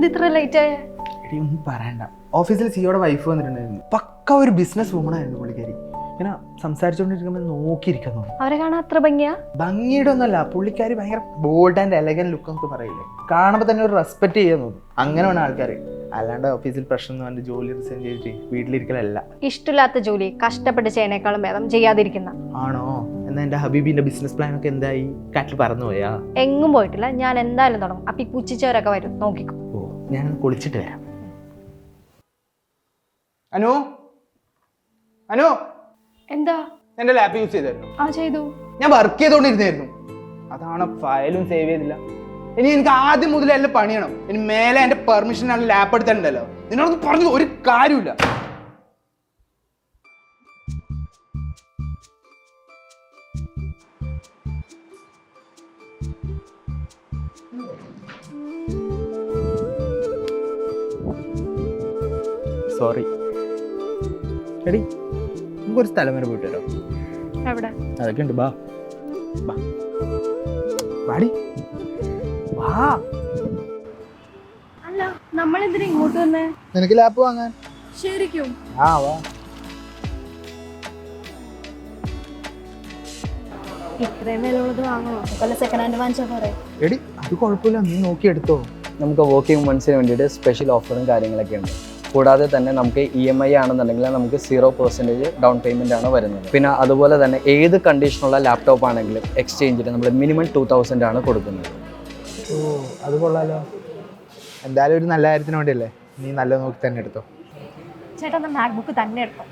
എന്ത് ഇത്ര ലേറ്റ് ആയ? ഒന്നും പറയണ്ട. ഓഫീസിൽ സിയോടെ വൈഫ് വന്നിട്ടുണ്ടായിരുന്നു. പക്ക ഒരു ബിസിനസ് വുമൺ ആയിരുന്നു പുള്ളിക്കാരി. ഇങ്ങനെ സംസാരിച്ചുകൊണ്ടിരിക്കുമ്പോൾ നോക്കിയിരിക്കാൻ തോന്നി. അവരെ കാണാൻ അത്ര ഭംഗിയാ? ഭംഗിയുടെ ഒന്നല്ല പുള്ളിക്കാരി ഭയങ്കര ബോൾഡ് ആൻഡ് എലഗൻ ലുക്ക് നമുക്ക് പറയില്ലേ? കാണുമ്പോൾ തന്നെ ഒരു റെസ്പെക്ട് ചെയ്യാൻ തോന്നും. അങ്ങനെ വേണം ആൾക്കാർ അല്ലാണ്ട് ഓഫീസിൽ പ്രശ്നം എന്ന് പറഞ്ഞ് ജോലി റിസൈൻ ചെയ്തിട്ട് വീട്ടിലിരിക്കലല്ല. ഇഷ്ടമില്ലാത്ത ജോലി കഷ്ടപ്പെട്ട് ചെയ്യണേക്കാളും ഭേദം ചെയ്യാതിരിക്കുന്ന. ആണോ? എന്നാ എന്റെ ഹബീബിന്റെ ബിസിനസ് പ്ലാൻ ഒക്കെ എന്തായി? കാറ്റിൽ പറന്നു പോയാ എങ്ങും പോയിട്ടില്ല. ഞാൻ എന്തായാലും തുടങ്ങും. അപ്പൊ ഈ കുച്ചിച്ചവരൊക്കെ വരും. നോക്കിക്കോ. ഞാൻ കുളിച്ചിട്ട് വരാം. അനു? അനു? എന്താ? എന്റെ ലാപ്പ് യൂസ് ചെയ്തായിരുന്നു ആ ചെയ്തു. ഞാൻ വർക്ക് ചെയ്തോണ്ടിരുന്നായിരുന്നു. അതാണ് ഫയലും സേവ് ചെയ്തില്ല. ഇനി എനിക്ക് ആദ്യം മുതൽ എല്ലാം പണിയണം. ഇനി മേലെ എന്റെ പെർമിഷനാണ് ലാപ്പ് എടുത്തിട്ടുണ്ടല്ലോ. നിന്നോടൊന്നും പറഞ്ഞു ഒരു കാര്യമില്ല സോറി. എടി നമുക്കൊരു സ്ഥലം വരെ പോയിട്ട് വരാം. എവിടെ? അതൊക്കെ ഉണ്ട് ബാ. ബാ. വാടി. വാ. അല്ല നമ്മൾ എന്തിനാ ഇങ്ങോട്ട് വന്നേ? നിനക്ക് ലാപ്പ് വാങ്ങാൻ. ശരിക്കും. ആ വാ. ഇത്രയും വിലയുള്ളത് വാങ്ങണോ? വല്ല സെക്കൻഡ് ഹാൻഡ് വാങ്ങിച്ചാൽ പോരെ? എടി അത് കുഴപ്പമില്ല. നീ നോക്കി എടുത്തോ. നമുക്ക് വർക്കിംഗ് മൺസിന് വേണ്ടിയിട്ട് സ്പെഷ്യൽ ഓഫറും കാര്യങ്ങളൊക്കെ ഉണ്ട്. കൂടാതെ തന്നെ നമുക്ക് ഇ എം ഐ ആണെന്നുണ്ടെങ്കിൽ നമുക്ക് സീറോ പെർസെന്റേജ് ഡൗൺ പേയ്മെന്റ് ആണ് വരുന്നത്. പിന്നെ അതുപോലെ തന്നെ ഏത് കണ്ടീഷനുള്ള ലാപ്ടോപ്പ് ആണെങ്കിലും എക്സ്ചേഞ്ചിന് നമ്മൾ മിനിമം ടു തൗസൻഡ് ആണ് കൊടുക്കുന്നത്. ഓ അത് കൊള്ളാലോ. എന്തായാലും ഒരു നല്ല കാര്യത്തിന് വേണ്ടിയല്ലേ? നീ നല്ല നോക്കി തന്നെ എടുത്തോ. ചേട്ടാ മാക്ബുക്ക് തന്നെ എടുക്കും